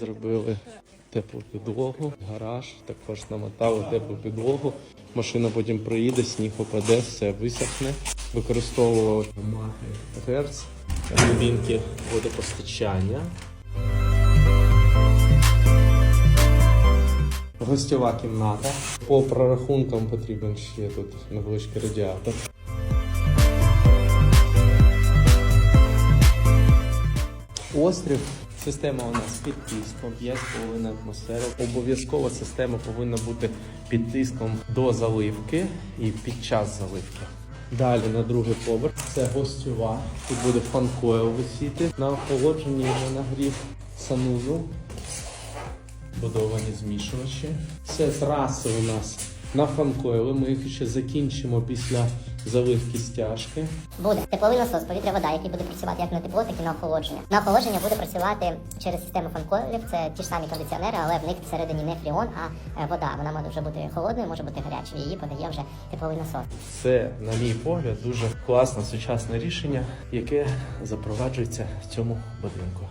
Зробили теплу підлогу, гараж, також намотали теплу підлогу. Машина потім проїде, сніг опаде, все висохне. Використовували махи герц, кабінки водопостачання. Гостьова кімната. По прорахункам потрібен ще тут невеличкий радіатор. Острів. Система у нас під тиском, 5,5 атмосфери. Обов'язкова система повинна бути під тиском до заливки і під час заливки. Далі на другий поверх це гостьова. Тут буде фанкойл висіти. На охолодженні і на нагрів санузел. Будовані змішувачі. Це траси у нас на фанкойли. Ми їх ще закінчимо після заливки стяжки. Буде тепловий насос, повітря вода, який буде працювати як на тепло, так і на охолодження. На охолодження буде працювати через систему фанкойлів. Це ті ж самі кондиціонери, але в них всередині не фріон, а е, вода. Вона може вже бути холодною, може бути гарячою. Її подає вже тепловий насос. Це, на мій погляд, дуже класне сучасне рішення, яке запроваджується в цьому будинку.